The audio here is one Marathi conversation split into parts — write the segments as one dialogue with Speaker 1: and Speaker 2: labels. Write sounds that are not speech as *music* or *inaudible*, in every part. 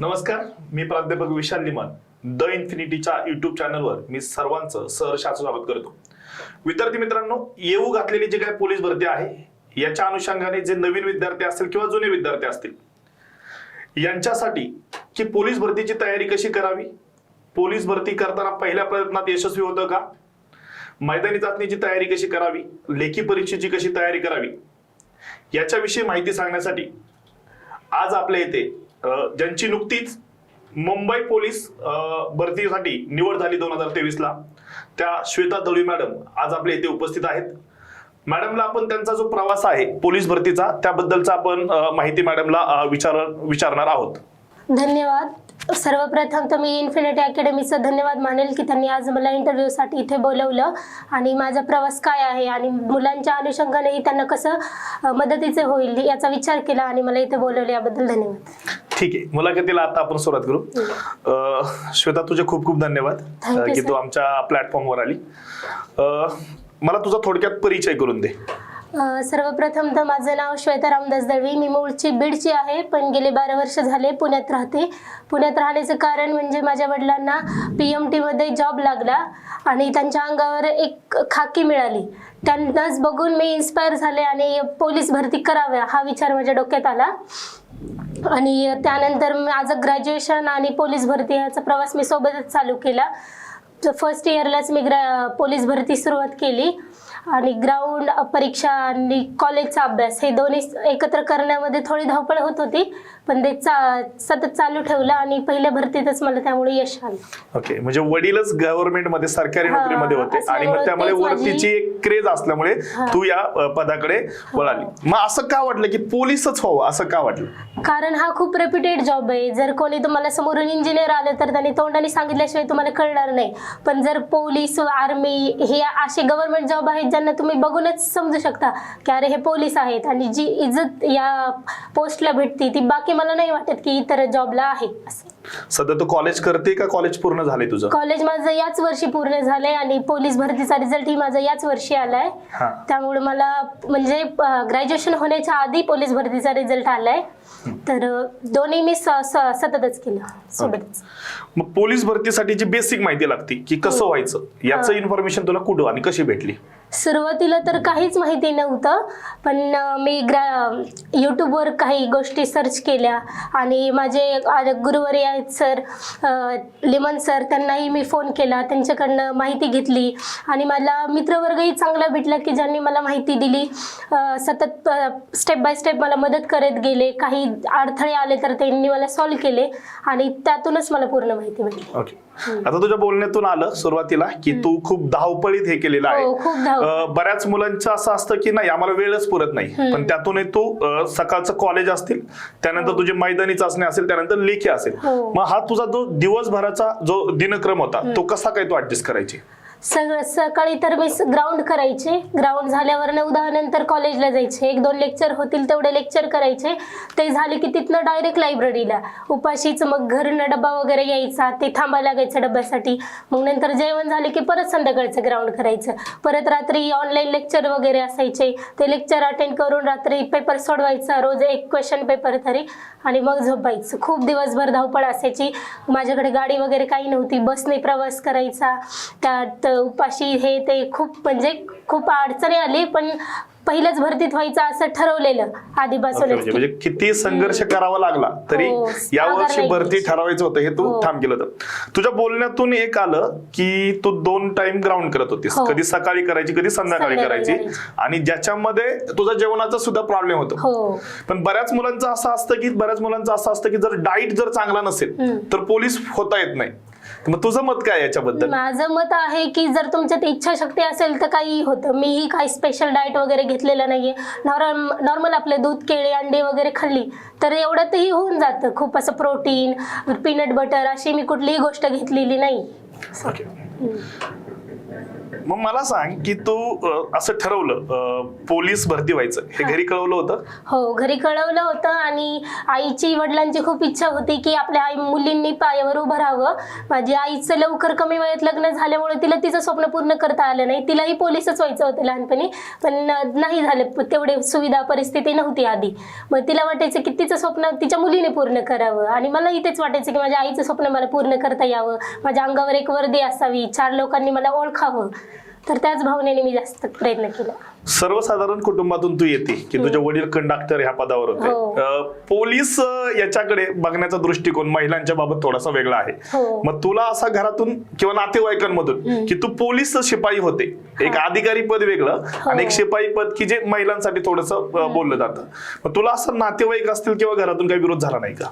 Speaker 1: नमस्कार मी प्राध्यापक विशाल लिमन द इन्फिनिटीच्या युट्यूब चॅनलवर मी सर्वांचं सहर्षाचं स्वागत करतो. विद्यार्थी मित्रांनो येऊ घातलेली जी काही पोलीस भरती आहे याच्या अनुषंगाने जे नवीन विद्यार्थी असतील किंवा जुने विद्यार्थी असतील यांच्यासाठी की पोलीस भरतीची तयारी कशी करावी? पोलीस भरती करताना पहिल्या प्रयत्नात यशस्वी होतं का? मैदानी चाचणीची तयारी कशी करावी? लेखी परीक्षेची कशी तयारी करावी? याच्याविषयी माहिती सांगण्यासाठी आज आपल्या इथे ज्यांची नुकतीच मुंबई पोलीस भरतीसाठी निवड झाली दोन हजार तेवीसला त्या श्वेता दळवी मॅडम आज आपल्या इथे उपस्थित आहेत. मॅडमला आपण त्यांचा जो प्रवास आहे पोलीस भरतीचा त्याबद्दलचा आपण माहिती मॅडमला विचार विचारणार आहोत.
Speaker 2: धन्यवाद. सर्वप्रथम तर मी इन्फिनिटी अकॅडमीचं धन्यवाद मानेल की त्यांनी आज मला इंटरव्ह्यूसाठी इथे बोलवलं. आणि माझा प्रवास काय आहे आणि मुलांच्या अनुषंगानेही त्यांना कसं मदतीचे होईल याचा विचार केला आणि मला इथे बोलवले याबद्दल धन्यवाद.
Speaker 1: ठीक आहे. मुलाखतीला आता आपण सुरुवात करू. श्वेता तुझे खूप खूप धन्यवाद. की तू. आमच्या प्लॅटफॉर्मवर आली. मला तुझा थोडक्यात परिचय करून दे.
Speaker 2: सर्वप्रथम तर माझं नाव श्वेता रामदास दळवी. मी मूळची बीडची आहे पण गेले बारा वर्ष झाले पुण्यात राहते. पुण्यात राहण्याचं कारण म्हणजे माझ्या वडिलांना पी एम टीमध्ये जॉब लागला आणि त्यांच्या अंगावर एक खाकी मिळाली. त्यांनाच बघून मी इन्स्पायर झाले आणि पोलीस भरती कराव्या हा विचार माझ्या डोक्यात आला. आणि त्यानंतर माझं ग्रॅज्युएशन आणि पोलीस भरती याचा प्रवास मी सोबतच चालू केला. फर्स्ट इयरलाच मी ग्रा पोलीस भरती सुरुवात केली. आणि ग्राउंड परीक्षा आणि कॉलेजचा अभ्यास हे दोन्ही एकत्र करण्यामध्ये थोडी धावपळ होत होती. पण ते चा सतत चालू ठेवलं आणि पहिल्या भरतीतच मला त्यामुळे यश आलं.
Speaker 1: ओके म्हणजे वडीलच गव्हर्नमेंटमध्ये सरकारी
Speaker 2: हा,
Speaker 1: नोकरीमध्ये होते आणि मग
Speaker 2: असल्यामुळे
Speaker 1: त्यामुळे
Speaker 2: तेच माझी-
Speaker 1: वरतीची एक क्रेज असल्यामुळे
Speaker 2: हा.
Speaker 1: तू या अ, पदाकडे वळाली. मग असं का वाटलं की पोलीसच व्हावं असं का वाटलं?
Speaker 2: कारण हा खूप रेप्युटेड जॉब आहे. जर कोणी तुम्हाला समोरून इंजिनियर आलं तर त्यांनी तोंडाने सांगितल्याशिवाय तुम्हाला कळणार नाही. पण जर पोलीस आर्मी हे असे गव्हर्नमेंट जॉब आहेत ज्यांना तुम्ही बघूनच समजू शकता की अरे हे पोलीस आहेत आणि जी इज्जत या पोस्टला भेटते ती बाकी मला नाही वाटत की इतर जॉबला आहे असं.
Speaker 1: सध्या तू कॉलेज करते का कॉलेज पूर्ण झाले तुझं?
Speaker 2: कॉलेज माझं याच वर्षी पूर्ण झालंय आणि पोलीस भरतीचा रिझल्टही माझा याच वर्षी आलाय.
Speaker 1: हा.
Speaker 2: त्यामुळे मला म्हणजे ग्रॅज्युएशन होण्याच्या आधी पोलीस भरतीचा रिझल्ट आलाय. तर अ, दोन्ही मी स- स- सततच केलं सोबतच.
Speaker 1: मग पोलीस भरतीसाठी जी बेसिक माहिती लागते की कसं
Speaker 2: हो.
Speaker 1: व्हायचं याचं
Speaker 2: हा.
Speaker 1: इन्फॉर्मेशन तुला कुठं आणि कशी भेटली?
Speaker 2: सुरुवातीला तर काहीच माहिती नव्हतं पण मी ग्रा यूट्यूबवर काही गोष्टी सर्च केल्या आणि माझे गुरुवारी आहेत सर लिमन सर त्यांनाही मी फोन केला त्यांच्याकडनं माहिती घेतली आणि मला मित्रवर्गही चांगला भेटला की ज्यांनी मला माहिती दिली. सतत स्टेप बाय स्टेप मला मदत करत गेले. काही अडथळे आले तर त्यांनी मला सॉल्व केले आणि त्यातूनच मला पूर्ण माहिती भेटली.
Speaker 1: ओके आता तुझ्या बोलण्यातून आलं सुरुवातीला की तू खूप धावपळीत हे केलेलं आहे.
Speaker 2: हो,
Speaker 1: बऱ्याच मुलांचं असं असतं की नाही आम्हाला वेळच पुरत नाही. पण त्यातून तू सकाळचं कॉलेज असतील त्यानंतर तुझी मैदानी चाचणी असेल त्यानंतर लेखी असेल.
Speaker 2: हो.
Speaker 1: मग हा तुझा जो दिवसभराचा जो दिनक्रम होता तो कसा काय तू ऍडजस्ट करायची?
Speaker 2: सगळं सकाळी तर मी ग्राउंड करायचे. ग्राउंड झाल्यावर नऊ दहा नंतर कॉलेजला जायचे. एक दोन लेक्चर होतील तेवढे लेक्चर करायचे. ते झाले की तिथनं डायरेक्ट लायब्ररीला उपाशीच मग घरनं डबा वगैरे यायचा. ते थांबायला लागायचं डब्यासाठी मग नंतर जेवण झाले की परत संध्याकाळचं ग्राउंड करायचं. परत रात्री ऑनलाईन लेक्चर वगैरे असायचे. ते लेक्चर अटेंड करून रात्री पेपर सोडवायचा. रोज एक क्वेश्चन पेपर तरी. आणि मग झोपायचं. खूप दिवसभर धावपळ असायची. माझ्याकडे गाडी वगैरे काही नव्हती. बसने प्रवास करायचा. त्यात उपाशी हे ते खूप म्हणजे खूप अडचणी आली पण पहिल्याच भरतीत व्हायचं असं ठरवलेलं
Speaker 1: ओके,
Speaker 2: आधीपासूनच
Speaker 1: म्हणजे किती संघर्ष करावा लागला तरी
Speaker 2: हो,
Speaker 1: या वर्षी भरती. ठरवायचं होतं हे तू
Speaker 2: हो.
Speaker 1: ठाम केलं होतं तुझ्या बोलण्यातून एक आलं की तू दोन टाइम ग्राउंड करत होतीस
Speaker 2: हो.
Speaker 1: कधी सकाळी करायची कधी संध्याकाळी करायची. आणि ज्याच्यामध्ये तुझा जेवणाचा सुद्धा प्रॉब्लेम होतो पण बऱ्याच मुलांचं असं असतं की बऱ्याच मुलांचं असं असतं की जर डाईट जर चांगला नसेल. तर पोलीस होता येत नाही तर मग तुझं मत काय याच्याबद्दल?
Speaker 2: माझं मत आहे की जर तुमच्यात इच्छाशक्ती असेल तर काही होतं. मीही काही स्पेशल डाएट वगैरे घेतलेलं नाहीये. नॉर्म नॉर्मल आपले दूध केळी अंडे वगैरे खाल्ली तर एवढ्यातही होऊन जातं. खूप असं प्रोटीन पीनट बटर अशी मी कुठलीही गोष्ट घेतलेली नाही.
Speaker 1: ओके. मग मला सांग की तू असं ठरवलं पोलीस भरती व्हायचं. हे घरी कळवलं होतं?
Speaker 2: हो घरी कळवलं होतं आणि आईची वडिलांची खूप इच्छा होती की आपल्या आई मुलींनी पायावर उभं राहावं. माझी आईचं लवकर कमी वयात लग्न झाल्यामुळे तिला तिचं स्वप्न पूर्ण करता आलं नाही. तिलाही पोलीसच व्हायचं होतं लहानपणी पण नाही झालं. तेवढे सुविधा परिस्थिती नव्हती आधी. मग तिला वाटायचं की तिचं स्वप्न तिच्या मुलीने पूर्ण करावं. आणि मलाही तेच वाटायचं की माझ्या आईचं स्वप्न मला पूर्ण करता यावं. माझ्या अंगावर एक वर्दी असावी. चार लोकांनी मला ओळखावं. तर त्याच भावनेने मी जास्त प्रयत्न केला.
Speaker 1: सर्वसाधारण कुटुंबातून तू येते की तुझे वडील कंडक्टर ह्या पदावर होते.
Speaker 2: हो.
Speaker 1: अं, पोलीस अं, याच्याकडे बघण्याचा दृष्टिकोन महिलांच्या बाबत थोडासा वेगळा आहे.
Speaker 2: हो.
Speaker 1: मग तुला असा घरातून किंवा नातेवाईकांमधून की तू पोलीस शिपाई होते. एक अधिकारी पद वेगळं आणि एक शिपाई पद की जे महिलांसाठी थोडस बोललं जातं. मग तुला असं नातेवाईक असतील किंवा घरातून काही विरोध झाला नाही का?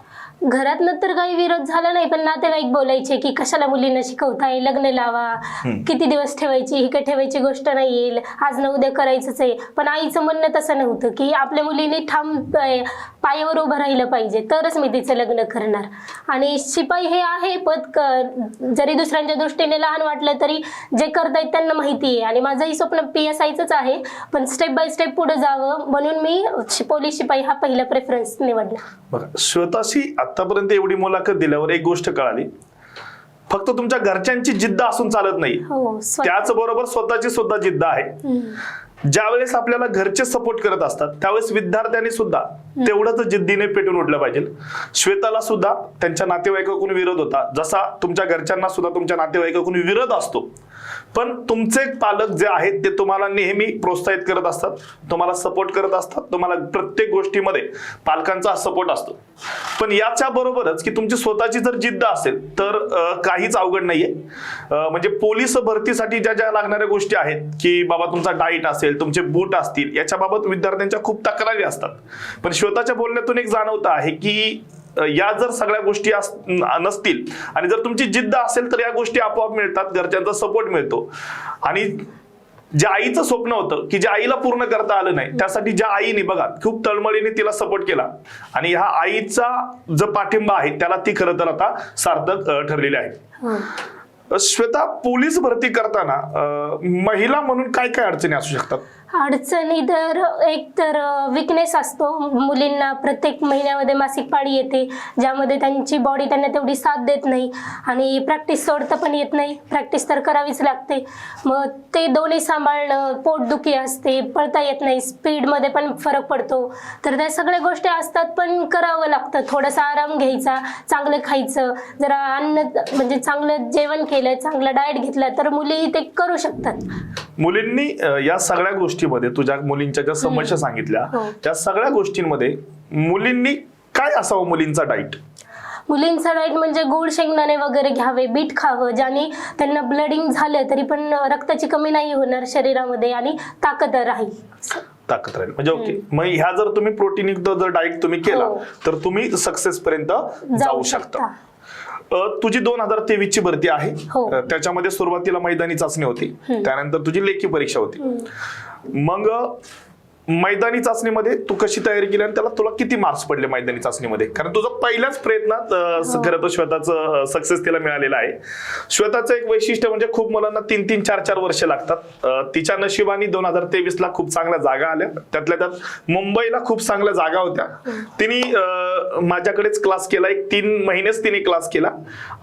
Speaker 2: घरातनं तर काही विरोध झाला नाही पण नातेवाईक बोलायचे की कशाला मुलींना शिकवताय लग्न लावा किती दिवस ठेवायची ही काही ठेवायची गोष्ट नाही येईल आज ना उद्या करायचंच आहे. पण आईचं म्हणणं तसं नव्हतं की आपल्या मुलीने ठाम पायावर उभं राहिलं पाहिजे. तरच मी तिचं लग्न करणार. आणि शिपाई हे आहे पद जरी दुसऱ्यांच्या दृष्टीने लहान वाटलं तरी जे करतायत त्यांना माहिती आहे. आणि माझंही स्वप्न पी एस आयचंच आहे पण स्टेप बाय स्टेप पुढे जावं म्हणून मी पोलीस शिपाई हा पहिला प्रेफरन्स निवडला.
Speaker 1: बघा श्वेताशी आतापर्यंत एवढी मुलाखत दिल्यावर एक गोष्ट कळाली. फक्त तुमच्या घरच्यांची जिद्द असून चालत नाही.
Speaker 2: हो स्व-
Speaker 1: त्याचबरोबर स्वतःची सुद्धा जिद्द आहे. ज्यावेळेस आपल्याला घरचे सपोर्ट करत असतात त्यावेळेस विद्यार्थ्यांनी सुद्धा तेवढंच जिद्दीने पेटून उठलं पाहिजे. श्वेताला सुद्धा त्यांच्या नातेवाईकाकडून विरोध होता. जसा तुमच्या घरच्यांना सुद्धा तुमच्या नातेवाईकाकडून विरोध असतो. पण तुमचे पालक जे आहेत ते तुम्हाला नेहमी प्रोत्साहित करत असतात तुम्हाला सपोर्ट करत असतात तुम्हाला प्रत्येक गोष्टीमध्ये पालकांचा सपोर्ट असतो. पण याच्या बरोबरच की तुमची स्वतःची जर जिद्द असेल तर काहीच अवघड नाहीये. म्हणजे पोलीस भरतीसाठी ज्या ज्या लागणाऱ्या गोष्टी आहेत की बाबा तुमचा डाईट असेल तुमचे बूट असतील याच्याबाबत विद्यार्थ्यांच्या खूप तक्रारी असतात. पण श्वेताच्या बोलण्यातून एक जाणवतं आहे की या जर सगळ्या गोष्टी नसतील आणि जर तुमची जिद्द असेल तर या गोष्टी आपोआप मिळतात घरच्यांचा सपोर्ट मिळतो. आणि जे आईचं स्वप्न होतं की जे आईला पूर्ण करता आलं नाही त्यासाठी ज्या आईने बघा खूप तळमळीने तिला सपोर्ट केला. आणि ह्या आईचा जो पाठिंबा आहे त्याला ती खरं तर आता सार्थक ठरलेली आहे. श्वेता पोलीस भरती करताना महिला म्हणून काय काय अडचणी असू शकतात?
Speaker 2: अडचणी तर एक तर विकनेस असतो. मुलींना प्रत्येक महिन्यामध्ये मासिक पाळी येते. ज्यामध्ये त्यांची बॉडी त्यांना तेवढी साथ देत नाही. आणि प्रॅक्टिस सोडता पण येत नाही. प्रॅक्टिस तर करावीच लागते. मग ते दोन्ही सांभाळणं पोटदुखी असते पळता येत नाही. स्पीडमध्ये पण फरक पडतो. तर त्या सगळ्या गोष्टी असतात पण करावं लागतं. थोडासा आराम घ्यायचा चांगलं खायचं. जरा अन्न म्हणजे चांगलं जेवण केलं चांगलं डाएट घेतलं तर मुली ते करू शकतात.
Speaker 1: मुलींनी या सगळ्या गोष्टीमध्ये तुझ्या मुलींच्या ज्या समस्या सांगितल्या
Speaker 2: हो.
Speaker 1: त्या सगळ्या गोष्टींमध्ये मुलींनी काय असावं मुलींचा डाईट?
Speaker 2: मुलींचा डाएट म्हणजे गोड शेंगदाणे वगैरे घ्यावे बीट खावं ज्याने त्यांना ब्लडिंग झालं तरी पण रक्ताची कमी नाही होणार शरीरामध्ये आणि ताकद राहील.
Speaker 1: ताकद राहील. म्हणजे ओके. मग ह्या जर तुम्ही प्रोटीन युक्त जर डाईट तुम्ही केला
Speaker 2: हो.
Speaker 1: तर तुम्ही सक्सेस पर्यंत जाऊ शकता. तुझी दोन हजार तेवीस ची भरती आहे.
Speaker 2: हो.
Speaker 1: त्याच्यामध्ये सुरुवातीला मैदानी चाचणी होती. त्यानंतर तुझी लेखी परीक्षा होती. मग मैदानी चाचणीमध्ये तू कशी तयारी केली आणि त्याला तुला किती मार्क्स पडले मैदानी चाचणीमध्ये? कारण तुझा पहिल्याच प्रयत्नात स- खरं तर श्वेताचं सक्सेस तिला मिळालेलं आहे. श्वेताचं एक वैशिष्ट्य म्हणजे खूप मुलांना तीन तीन चार चार वर्ष लागतात. तिच्या नशिबाने दोन हजार तेवीस ला खूप चांगल्या जागा आल्या. त्यातल्या त्यात मुंबईला खूप चांगल्या जागा होत्या. तिने अ, माझ्याकडेच क्लास केला. एक तीन महिनेच तिने क्लास केला.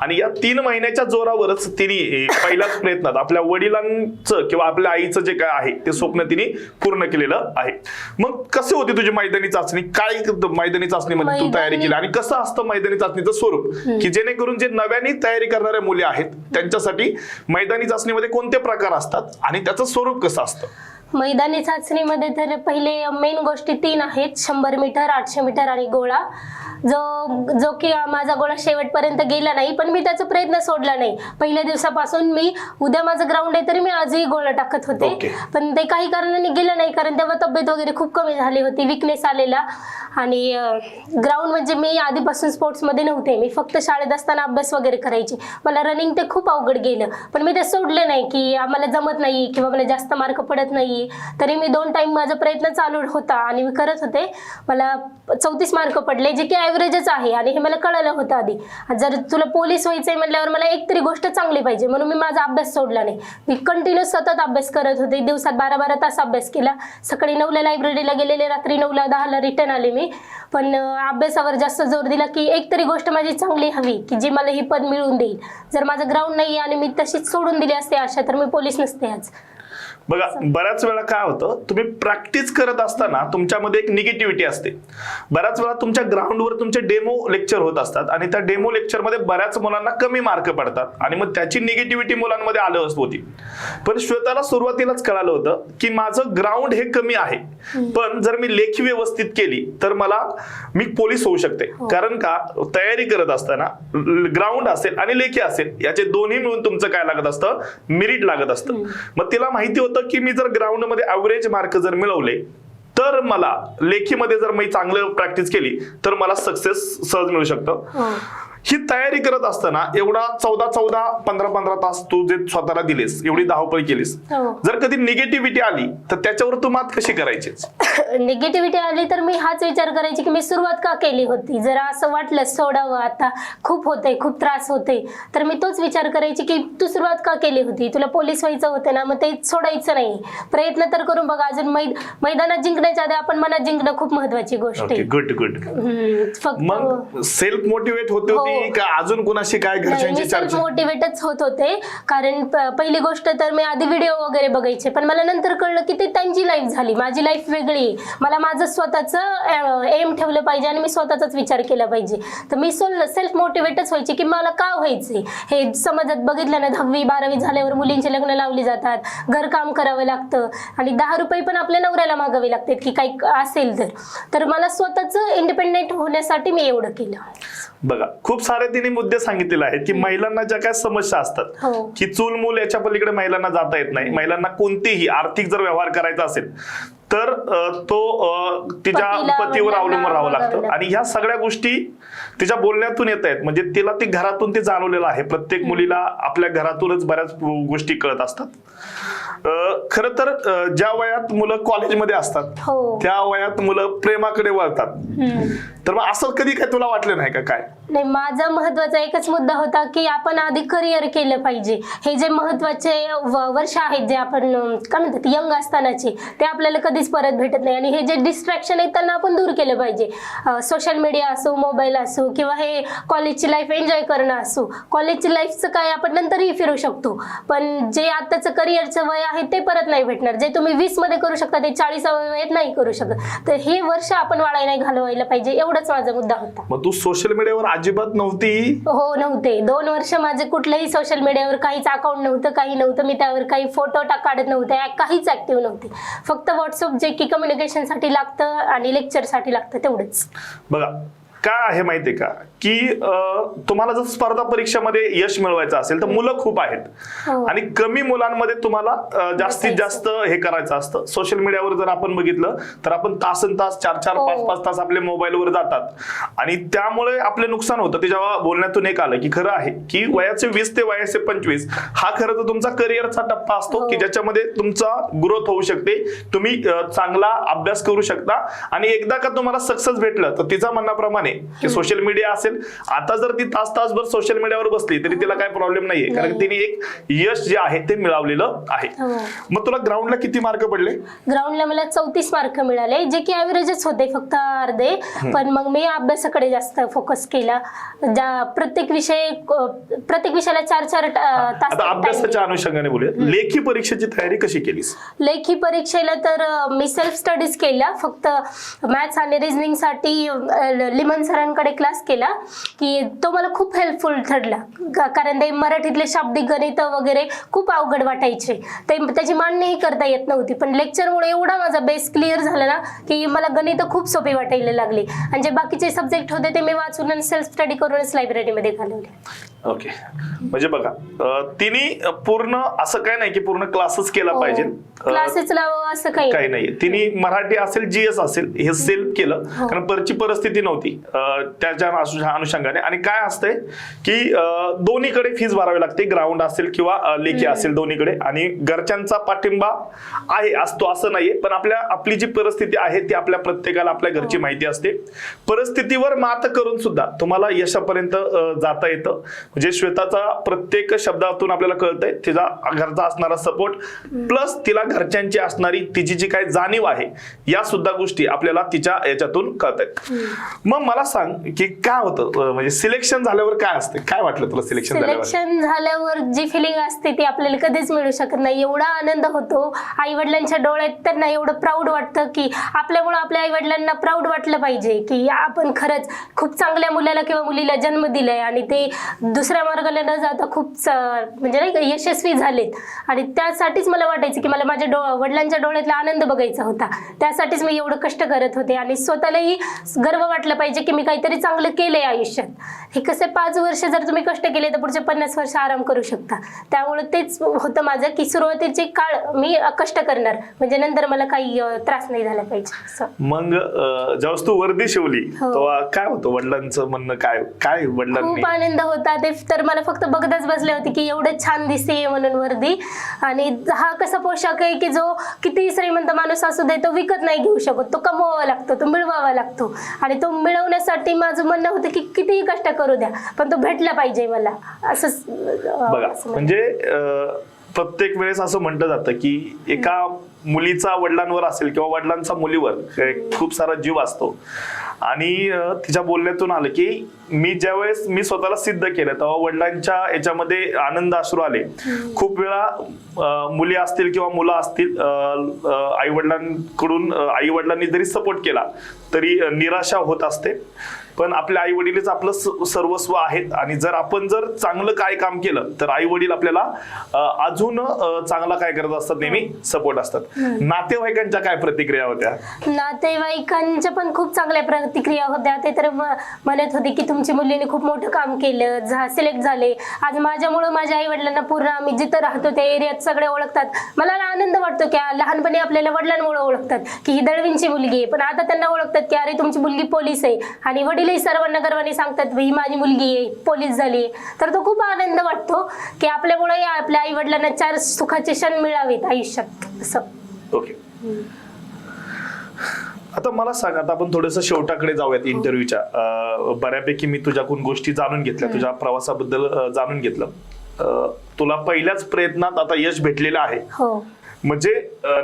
Speaker 1: आणि या तीन महिन्याच्या जोरावरच तिने पहिल्याच प्रयत्नात आपल्या वडिलांचं किंवा आपल्या आईचं जे काय आहे ते स्वप्न तिने पूर्ण केलेलं आहे. मग कसे होती तुझी मैदानी चाचणी? काय मैदानी चाचणीमध्ये तू तयारी केली? आणि कसं असतं मैदानी चाचणीचं स्वरूप? की जेणेकरून जे नव्याने तयारी करणाऱ्या मुली आहेत त्यांच्यासाठी मैदानी चाचणीमध्ये कोणते प्रकार असतात? आणि त्याचं स्वरूप कसं असतं?
Speaker 2: मैदानी चाचणीमध्ये तर पहिले मेन गोष्टी तीन आहेत. शंभर मीटर आठशे मीटर आणि गोळा. जो जो की माझा गोळा शेवटपर्यंत गेला नाही पण मी त्याचा प्रयत्न सोडला नाही. पहिल्या दिवसापासून मी उद्या माझं ग्राउंड आहे तरी मी आजही गोळा टाकत होते.
Speaker 1: Okay.
Speaker 2: पण ते काही कारणाने गेलं नाही कारण तेव्हा तब्येत वगैरे खूप कमी झाली होती विकनेस आलेला. आणि ग्राउंड म्हणजे मी आधीपासून स्पोर्ट्समध्ये नव्हते. मी फक्त शाळेत असताना अभ्यास वगैरे करायची. मला रनिंग ते खूप अवघड गेलं. पण मी ते सोडलं नाही की आम्हाला जमत नाही किंवा मला जास्त मार्क पडत नाही. तरी मी दोन टाइम माझा प्रयत्न चालू होता आणि मी करत होते. मला चौतीस मार्क पडले जे की ॲव्हरेजच आहे आणि हे मला कळलं होतं आधी. जर तुला पोलीस व्हायचंय म्हटल्यावर मला एक तरी गोष्ट चांगली पाहिजे म्हणून मी माझा अभ्यास सोडला नाही. मी कंटिन्यू सतत अभ्यास करत होते. दिवसात बारा बारा तास अभ्यास केला. सकाळी नऊला लायब्ररीला गेलेले रात्री नऊला दहाला रिटर्न आले मी. पण अभ्यासावर जास्त जोर दिला की एक तरी गोष्ट माझी चांगली हवी की जी मला ही पद मिळवून देईल. जर माझं ग्राउंड नाही आणि मी तशीच सोडून दिली असते आशा तर मी पोलीस नसते आज.
Speaker 1: बघा बऱ्याच वेळा काय होतं तुम्ही प्रॅक्टिस करत असताना तुमच्यामध्ये एक निगेटिव्हिटी असते. बऱ्याच वेळा तुमच्या ग्राउंडवर तुमचे डेमो लेक्चर होत असतात आणि त्या डेमो लेक्चरमध्ये बऱ्याच मुलांना कमी मार्क पडतात आणि मग त्याची निगेटिव्हिटी मुलांमध्ये आलं होती. पण श्वेताला सुरुवातीलाच कळालं होतं की माझं ग्राउंड हे कमी आहे. पण जर मी लेखी व्यवस्थित केली तर मला मी पोलीस होऊ शकते. कारण का? तयारी करत असताना ग्राउंड असेल आणि लेखी असेल याचे दोन्ही मिळून तुमचं काय लागत असतं? मिरिट लागत असतं. मग तिला माहिती होतं की मी जर ग्राउंडमध्ये ॲव्हरेज मार्क जर मिळवले तर मला लेखीमध्ये जर मी चांगलं प्रॅक्टिस केली तर मला सक्सेस सहज मिळू शकतं.
Speaker 2: हो.
Speaker 1: हो. ही तयारी करत असताना एवढा चौदा चौदा पंधरा पंधरा तास तू जे स्वतःला दिलेस एवढी धावपळ केलीस.
Speaker 2: हो.
Speaker 1: जर कधी निगेटिव्हिटी आली तर त्याच्यावर तू मात कशी करायची
Speaker 2: निगेटिव्हिटी *laughs* आली तर मी हाच विचार करायची की मी सुरुवात का केली होती? जरा असं वाटलं सोडावं आता. खूप होते खूप त्रास होते तर मी तोच विचार करायची की तू सुरुवात का केली होती? तुला पोलीस व्हायचं होतं ना मग ते सोडायचं नाही. प्रयत्न तर करून बघा अजून मैद मैदानात जिंकण्याच्या आधी आपण मनात जिंकणं खूप महत्वाची गोष्ट आहे.
Speaker 1: गुड गुड
Speaker 2: फक्त
Speaker 1: सेल्फ मोटिवेट होते होती
Speaker 2: हो.
Speaker 1: का? अजून कोणाशी काय
Speaker 2: नाही,
Speaker 1: घरच्यांची चर्चा?
Speaker 2: मोटिवेटच होत होते. कारण पहिली गोष्ट तर मी आधी व्हिडिओ वगैरे बघायचे. पण मला नंतर कळलं की ते त्यांची लाईफ झाली. माझी लाईफ वेगळी. मला माझं स्वतःचं एम ठेवलं पाहिजे आणि मी स्वतःचाच विचार केला पाहिजे. तर मी सेल्फ मोटिवेटच व्हायचे की मला का व्हायचे हे समाजात बघितलं ना दहावी बारावी झाल्यावर मुलींचे लग्न लावली जातात. घरकाम करावं लागतं. आणि दहा रुपये पण आपल्या नवऱ्याला मागावे लागतात की काही असेल तर. तर मला स्वतःचं इंडिपेंडेंट होण्यासाठी मी एवढं केलं.
Speaker 1: बघा खूप सारे तिने मुद्दे सांगितलेले आहेत की महिलांना ज्या काय समस्या असतात
Speaker 2: हो.
Speaker 1: की चूल मूल याच्या पलीकडे महिलांना जाता येत नाही. महिलांना कोणतीही आर्थिक जर व्यवहार करायचा असेल तर तो तिच्या पतीवर अवलंबून राहावं लागतं. आणि ह्या सगळ्या गोष्टी तिच्या बोलण्यातून येत आहेत. म्हणजे तिला ती घरातून ते जाणवलेलं आहे. प्रत्येक मुलीला आपल्या घरातूनच बऱ्याच गोष्टी कळत असतात. खर तर ज्या वयात मुलं कॉलेजमध्ये असतात
Speaker 2: हो.
Speaker 1: त्या वयात मुलं प्रेमाकडे वळतात. तर मग असं कधी काय तुला वाटलं नाही का काय?
Speaker 2: नाही माझा महत्त्वाचा एकच मुद्दा होता की आपण आधी करिअर केलं पाहिजे. हे जे महत्त्वाचे वर्ष आहेत जे आपण काय म्हणतात यंग असतानाचे ते आपल्याला कधीच परत भेटत नाही. आणि हे जे डिस्ट्रॅक्शन आहेत त्यांना आपण दूर केलं पाहिजे. सोशल मीडिया असो मोबाईल असो किंवा हे कॉलेजची लाईफ एन्जॉय करणं असो कॉलेजची लाईफचं काय आपण नंतरही फिरू शकतो. पण जे आताचं करिअरचं वय आहे ते परत नाही भेटणार. जे तुम्ही वीसमध्ये करू शकता ते चाळीसाव्या वयात नाही करू शकत. तर हे वर्ष आपण वाळायला घालवायला पाहिजे एवढाच माझा मुद्दा होता.
Speaker 1: मग तू सोशल मीडियावर अजिबात नव्हती.
Speaker 2: हो नव्हते. दोन वर्ष माझे कुठल्याही सोशल मीडियावर काहीच अकाउंट नव्हतं काही नव्हतं. मी त्यावर काही फोटो काढत नव्हते. काहीच ऍक्टिव्ह नव्हते. फक्त व्हॉट्सअप जे की कम्युनिकेशनसाठी लागतं आणि लेक्चरसाठी लागतं तेवढंच.
Speaker 1: बघा काय आहे माहितीये का? की अं, तुम्हाला जर स्पर्धा परीक्षेमध्ये यश मिळवायचं असेल तर मुलं खूप आहेत.
Speaker 2: हो.
Speaker 1: आणि कमी मुलांमध्ये तुम्हाला जास्तीत जास्त हे करायचं असतं. सोशल मीडियावर जर आपण बघितलं तर आपण तासन तास चार चार
Speaker 2: हो.
Speaker 1: पाच पाच तास आपल्या मोबाईलवर जातात. आणि त्यामुळे आपले नुकसान होतं. ते जेव्हा बोलण्यातून एक आलं की खरं आहे की वयाचे वीस ते वयाचे पंचवीस हा खरं तर तुमचा करिअरचा टप्पा असतो
Speaker 2: हो.
Speaker 1: की ज्याच्यामध्ये तुमचा ग्रोथ होऊ शकते. तुम्ही चांगला अभ्यास करू शकता. आणि एकदा का तुम्हाला सक्सेस भेटलं तर तिचा म्हणण्याप्रमाणे की सोशल मीडिया असेल. आता जर ती तास तासभर सोशल मीडियावर बसली तरी तिला काय प्रॉब्लेम नाहीये. कारण. तिने एक यश जे आहे ते मिळवलेलं आहे.
Speaker 2: हो.
Speaker 1: मग तुला ग्राउंडला किती मार्क पडले?
Speaker 2: ग्राउंडला मला चौतीस मार्क मिळाले. जे की ॲव्हरेजच होते फक्त अर्धे. पण मग मी अभ्यासाकडे जास्त फोकस केला. ज्या प्रत्येक विषय प्रत्येक विषयाला चार चार तास
Speaker 1: अभ्यासाच्या. अनुषंगाने बोलूया लेखी परीक्षेची तयारी कशी केलीस?
Speaker 2: लेखी परीक्षेला तर मी सेल्फ स्टडीज केल्या फक्त मॅथ्स आणि रिझनिंगसाठी अ, लिमन सरांकडे क्लास केला की तो मला खूप हेल्पफुल ठरला. कारण ते मराठीतले शाब्दिक गणित वगैरे खूप अवघड वाटायचे. ते त्याची मांडणीही करता येत नव्हती. पण लेक्चरमुळे एवढा माझा बेस क्लिअर झाला ना की मला गणित खूप सोपी वाटायला लागली. आणि जे बाकीचे सब्जेक्ट होते ते मी वाचून आणि सेल्फ स्टडी करूनच लायब्ररीमध्ये घालवले.
Speaker 1: ओके म्हणजे बघा तिने पूर्ण असं काय नाही की पूर्ण क्लासेस केला
Speaker 2: हो.
Speaker 1: पाहिजे.
Speaker 2: क्लासेस लावावं असं काही
Speaker 1: काही नाही. तिने मराठी असेल जीएस असेल हे सेल्फ केलं.
Speaker 2: हो.
Speaker 1: कारण परची परिस्थिती नव्हती त्याच्या अनु- अनुषंगाने. आणि काय असतंय की दोन्हीकडे फीज भरावी लागते. ग्राउंड असेल किंवा लेखी असेल दोन्हीकडे. आणि घरच्यांचा पाठिंबा आहे असतो असं नाहीये. पण आपल्या आपली जी परिस्थिती आहे ती आपल्या प्रत्येकाला आपल्या घरची माहिती असते. परिस्थितीवर मात करून सुद्धा तुम्हाला यशापर्यंत जाता येतं. म्हणजे श्वेताचा प्रत्येक शब्दातून आपल्याला कळतंय तिचा घरचा असणारा सपोर्ट प्लस तिला घरच्यांची असणारी तिची जी काही जाणीव आहे या सुद्धा गोष्टी आपल्याला तिच्या याच्यातून कळत आहेत मग मला सांग की काय होतं? म्हणजे सिलेक्शन झाल्यावर काय असते? काय वाटलं तुला सिलेक्शन झाल्यावर?
Speaker 2: सिलेक्शन झाल्यावर जी फिलिंग असते ती आपल्याला कधीच मिळू शकत नाही. एवढा आनंद होतो. आई वडिलांच्या डोळ्यात त्यांना एवढं प्राऊड वाटतं की आपल्यामुळं आपल्या आई वडिलांना प्राऊड वाटलं पाहिजे की आपण खरंच खूप चांगल्या मुलाला किंवा मुलीला जन्म दिलाय आणि ते दुसऱ्या मार्गाला न जाता खूप म्हणजे नाही का यशस्वी झालेत. आणि त्यासाठीच मला वाटायचं की मला माझ्या डो वडिलांच्या डोळ्यातला आनंद बघायचा होता. त्यासाठीच मी एवढं कष्ट करत होते आणि स्वतःलाही गर्व वाटलं पाहिजे की मी काहीतरी चांगलं केलंय आयुष्यात. हे कसे पाच वर्ष जर तुम्ही कष्ट केले तर पुढचे पन्नास वर्ष आराम करू शकता. त्यामुळे तेच होतं माझं की सुरुवातीचे काळ मी कष्ट करणार. म्हणजे नंतर मला काही त्रास नाही झाला पाहिजे
Speaker 1: मग ज्यावेळेस तू वर्दी शिवली
Speaker 2: हो.
Speaker 1: तेव्हा काय होतं? वडिलांचं म्हणणं काय काय वडिलांनी?
Speaker 2: खूप आनंद होता. ते तर मला फक्त बघतच बसले होते की एवढं छान दिसते म्हणून वर्दी. आणि हा कसा पोशाख आहे की जो किती श्रीमंत माणूस असू दे तो विकत नाही घेऊ शकत. तो कमवावा लागतो तो मिळवावा लागतो. आणि तो मिळवण्यासाठी माझं म्हणणं होतं की कितीही कष्ट करू द्या पण तो भेटला पाहिजे मला. असं
Speaker 1: म्हणजे प्रत्येक वेळेस असं म्हटलं जातं की एका मुलीचा वडिलांवर असेल किंवा वडिलांचा मुलीवर एक खूप सारा जीव असतो. आणि तिच्या बोलण्यातून आलं की मी ज्यावेळेस मी स्वतःला सिद्ध केलं तेव्हा वडिलांच्या याच्यामध्ये आनंद अश्रू आले. खूप वेळा मुली असतील किंवा मुलं असतील आई वडिलांकडून आई वडिलांनी जरी सपोर्ट केला तरी निराशा होत असते. पण आपल्या आई वडीलच आपलं सर्वस्व आहेत. आणि जर आपण जर चांगलं काय काम केलं तर आई वडील आपल्याला अजून चांगला काय करत असतात नेहमी? सपोर्ट असतात. नातेवाईकांच्या काय प्रतिक्रिया होत्या?
Speaker 2: नातेवाईकांच्या पण खूप चांगल्या प्रतिक्रिया होत्या. ते तर म्हणत होते की तुमची मुलीने खूप मोठं काम केलं झा सिलेक्ट झाले. आज माझ्यामुळं माझ्या आई वडिलांना पूर्ण आम्ही जिथं राहतो त्या एरियात सगळे ओळखतात. मला आनंद वाटतो की लहानपणी आपल्याला वडिलांमुळे ओळखतात की ही दळवींची मुलगी आहे. पण आता त्यांना ओळखतात की अरे तुमची मुलगी पोलीस आहे. आणि वडीलही सर्वांना गर्वाने सांगतात ही माझी मुलगी आहे पोलीस झाली तर तो खूप आनंद वाटतो की आपल्यामुळे आपल्या आई वडिलांना चार सुखाचे क्षण मिळावेत आयुष्यात असं.
Speaker 1: ओके. आता मला सांग आता आपण थोडस शेवटाकडे जाऊयात इंटरव्ह्यूच्या अं, बऱ्यापैकी मी तुझ्याकडून गोष्टी जाणून घेतल्या तुझ्या प्रवासाबद्दल जाणून घेतलं. तुला पहिल्याच प्रयत्नात आता यश भेटलेलं आहे.
Speaker 2: हो.
Speaker 1: म्हणजे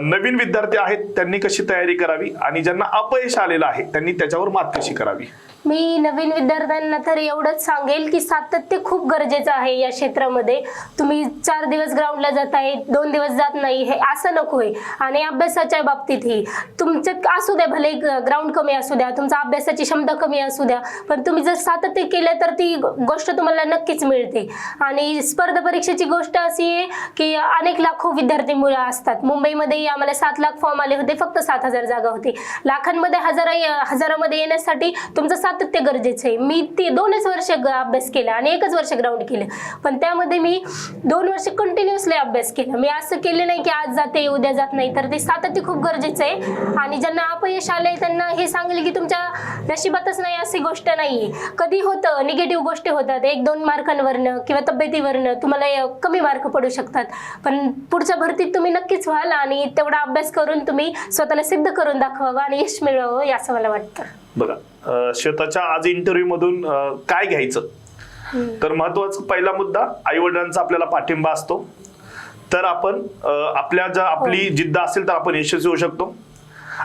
Speaker 1: नवीन विद्यार्थी आहेत त्यांनी कशी तयारी करावी? आणि ज्यांना अपयश आलेलं आहे त्यांनी त्याच्यावर मात कशी करावी?
Speaker 2: मी नवीन विद्यार्थ्यांना तर एवढंच सांगेल की सातत्य खूप गरजेचं आहे या क्षेत्रामध्ये. तुम्ही चार दिवस ग्राउंडला जात आहे दोन दिवस जात नाही हे असं नको आहे. आणि अभ्यासाच्या बाबतीतही तुमचं असू द्या भले ग्राउंड कमी असू द्या तुमचा अभ्यासाची क्षमता कमी असू द्या पण तुम्ही जर सातत्य केलं तर ती गोष्ट तुम्हाला नक्कीच मिळते. आणि स्पर्धा परीक्षेची गोष्ट अशी आहे की अनेक लाखो विद्यार्थी मुलं असतात. मुंबईमध्ये आम्हाला सात लाख फॉर्म आले होते फक्त सात हजार जागा होती. लाखांमध्ये हजार हजारामध्ये येण्यासाठी तुमचं सातत्य गरजेचं आहे. मी ती दोनच वर्ष ग- अभ्यास केला आणि एकच वर्ष ग्राउंड केलं. पण त्यामध्ये मी दोन वर्ष कंटिन्युअसली अभ्यास केला. मी असं केलं नाही की आज जाते उद्या जात नाही. तर ते सातत्य खूप गरजेचं आहे. आणि ज्यांना अपयश आलंय त्यांना हे सांगले की तुमच्या नशिबातच नाही अशी गोष्ट नाहीये. कधी होतं निगेटिव्ह गोष्टी होतात. एक दोन मार्कांवरनं किंवा तब्येतीवरनं तुम्हाला कमी मार्क पडू शकतात. पण पुढच्या भरतीत तुम्ही नक्कीच व्हाल आणि तेवढा अभ्यास करून तुम्ही स्वतःला सिद्ध करून दाखवावं आणि यश मिळवावं असं मला वाटतं.
Speaker 1: बघा अं, श्वेताच्या आज इंटरव्ह्यू मधून काय घ्यायचं? तर महत्त्वाचा पहिला मुद्दा आई वडिलांचा आपल्याला पाठिंबा असतो. तर आपण आपल्या ज्या आपली जिद्द असेल तर आपण यशस्वी होऊ शकतो.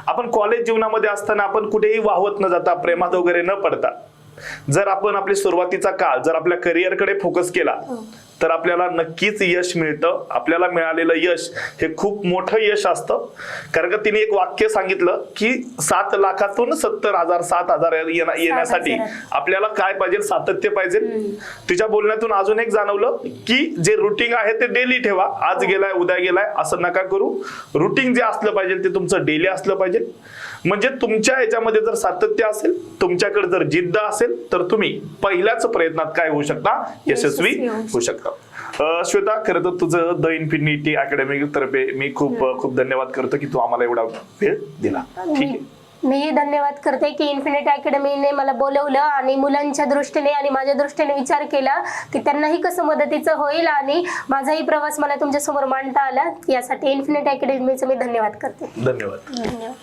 Speaker 1: आपण कॉलेज जीवनामध्ये असताना आपण कुठेही वाहवत न जाता प्रेमात वगैरे न पडता जर आपण आपली सुरुवातीचा काळ जर आपल्या करिअरकडे फोकस केला तर आपल्याला नक्कीच यश मिळतं. आपल्याला मिळालेलं यश हे खूप मोठं यश असतं. कारण का तिने एक वाक्य सांगितलं की सात लाखातून सत्तर हजार सात हजार येण्या- येण्यासाठी. आपल्याला काय पाहिजे? सातत्य पाहिजे. तिच्या बोलण्यातून अजून एक जाणवलं की जे रुटीन आहे ते डेली ठेवा. आज गेलाय उद्या गेलाय असं नका करू. रुटीन जे असलं पाहिजे ते तुमचं डेली असलं पाहिजे. म्हणजे तुमच्या याच्यामध्ये जर सातत्य असेल तुमच्याकडे जर जिद्द असेल तर तुम्ही पहिल्याच प्रयत्नात काय होऊ शकता? यशस्वी
Speaker 2: होऊ
Speaker 1: शकता. श्वेता खरं तर तुझं द इन्फिनिटी अकॅडमी तर्फे मी खूप खूप धन्यवाद करतो की तू आम्हाला एवढा वेळ दिला. ठीक आहे.
Speaker 2: मी धन्यवाद करते की इन्फिनिट अकॅडमीने मला बोलवलं आणि मुलांच्या दृष्टीने आणि माझ्या दृष्टीने विचार केला की त्यांनाही कसं मदतीचं होईल आणि माझाही प्रवास मला तुमच्यासमोर मांडता आला. यासाठी इन्फिनिट अकॅडमीचं मी धन्यवाद करते.
Speaker 1: धन्यवाद.
Speaker 2: धन्यवाद.